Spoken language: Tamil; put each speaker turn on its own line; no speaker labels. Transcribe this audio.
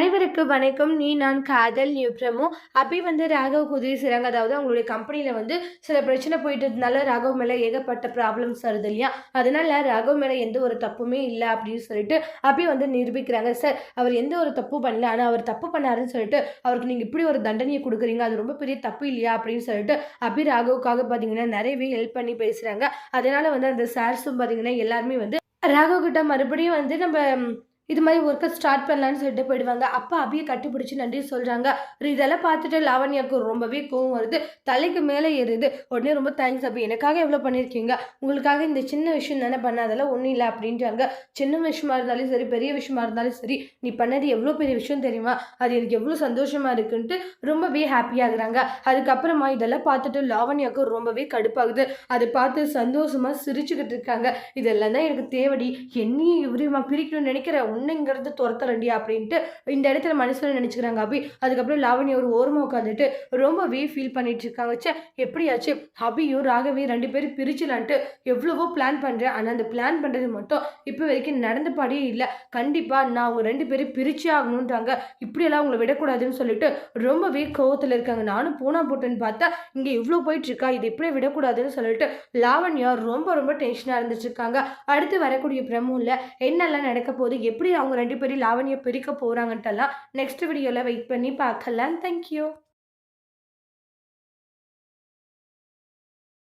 அனைவருக்கு வணக்கம். நீ நான் காதல் நியூப்ரமோ அப்படி வந்து ராகவ் குதிரை செய்கிறாங்க அதாவது அவங்களுடைய கம்பெனியில் வந்து சில பிரச்சனை போயிட்டு ராகவ் மேலே ஏகப்பட்ட ப்ராப்ளம்ஸ் வருது இல்லையா? அதனால ராகவ் மேலே எந்த ஒரு தப்புமே இல்லை அப்படின்னு சொல்லிட்டு அப்படி வந்து நிரூபிக்கிறாங்க. சார் அவர் எந்த ஒரு தப்பு பண்ணல. ஆனால் அவர் தப்பு பண்ணாருன்னு சொல்லிட்டு அவருக்கு நீங்கள் இப்படி ஒரு தண்டனையை கொடுக்குறீங்க. அது ரொம்ப பெரிய தப்பு இல்லையா? அப்படின்னு சொல்லிட்டு அபி ராகவுக்காக பார்த்தீங்கன்னா நிறையவே ஹெல்ப் பண்ணி பேசுகிறாங்க அதனால வந்து அந்த சார்ஸும் பார்த்தீங்கன்னா எல்லாருமே வந்து ராகவ் கிட்ட மறுபடியும் வந்து நம்ம இது மாதிரி ஒர்க்கை ஸ்டார்ட் பண்ணலான்னு சொல்லிட்டு போயிடுவாங்க. அப்போ அபியை கட்டிப்பிடிச்சு நன்றி சொல்கிறாங்க இதெல்லாம் பார்த்துட்டு லாவண்யாவுக்கு ரொம்பவே கோவம் வருது. தலைக்கு மேலே ஏறுது. உடனே ரொம்ப தேங்க்ஸ் அபி. எனக்காக எவ்வளோ பண்ணியிருக்கீங்க? உங்களுக்காக இந்த சின்ன விஷயம் தானே பண்ண அதெல்லாம் ஒன்றும் இல்லை அப்படின்றாங்க. சின்ன விஷயமா இருந்தாலும் சரி பெரிய விஷயமா இருந்தாலும் சரி நீ பண்ணது எவ்வளோ பெரிய விஷயம் தெரியுமா? அது எனக்கு எவ்வளோ சந்தோஷமாக இருக்குன்ட்டு ரொம்பவே ஹாப்பியாகிறாங்க அதுக்கப்புறமா இதெல்லாம் பார்த்துட்டு லாவண்யாவுக்கு ரொம்பவே கடுப்பாகுது. அதை பார்த்து சந்தோஷமாக சிரிச்சுக்கிட்டு இருக்காங்க. இதெல்லாம் தான் எனக்கு தேவடி. என்னையும் இவரையுமா பிரிக்கணும்னு நினைக்கிறேன் ஒன்றுங்கிறது துரத்தலண்டி அப்படின்ட்டு இந்த இடத்துல மனசுல நினச்சிக்கிறாங்க அபி. அதுக்கப்புறம் லாவணி ஒரு ஓரமாக உட்காந்துட்டு ரொம்பவே ஃபீல் பண்ணிட்டு இருக்காங்க. சே எப்படியாச்சு அபியும் ராகவி ரெண்டு பேரும் பிரிச்சலான்ட்டு எவ்வளவோ பிளான் பண்ணுறேன் ஆனால் அந்த பிளான் பண்ணுறது மட்டும் இப்போ வரைக்கும் நடந்த இல்லை. கண்டிப்பாக நான் அவங்க ரெண்டு பேரும் பிரிச்சே ஆகணுன்றாங்க இப்படியெல்லாம் அவங்கள விடக்கூடாதுன்னு சொல்லிட்டு ரொம்பவே கோவத்தில் இருக்காங்க. நானும் போனா போட்டேன்னு பார்த்தா இங்கே இவ்வளோ போயிட்டு இருக்கா இது இப்படியே விடக்கூடாதுன்னு சொல்லிட்டு லாவண்யா ரொம்ப ரொம்ப டென்ஷனாக இருந்துட்டு இருக்காங்க. அடுத்து வரக்கூடிய பிரமுல என்னெல்லாம் நடக்க போகுது எப்படி அவங்க ரெண்டு பேரும் லாவணியை பிரிக்க போகிறாங்கன்ட்டெல்லாம் நெக்ஸ்ட் வீடியோவில் வெயிட் பண்ணி பார்க்கலாம். தேங்க்யூ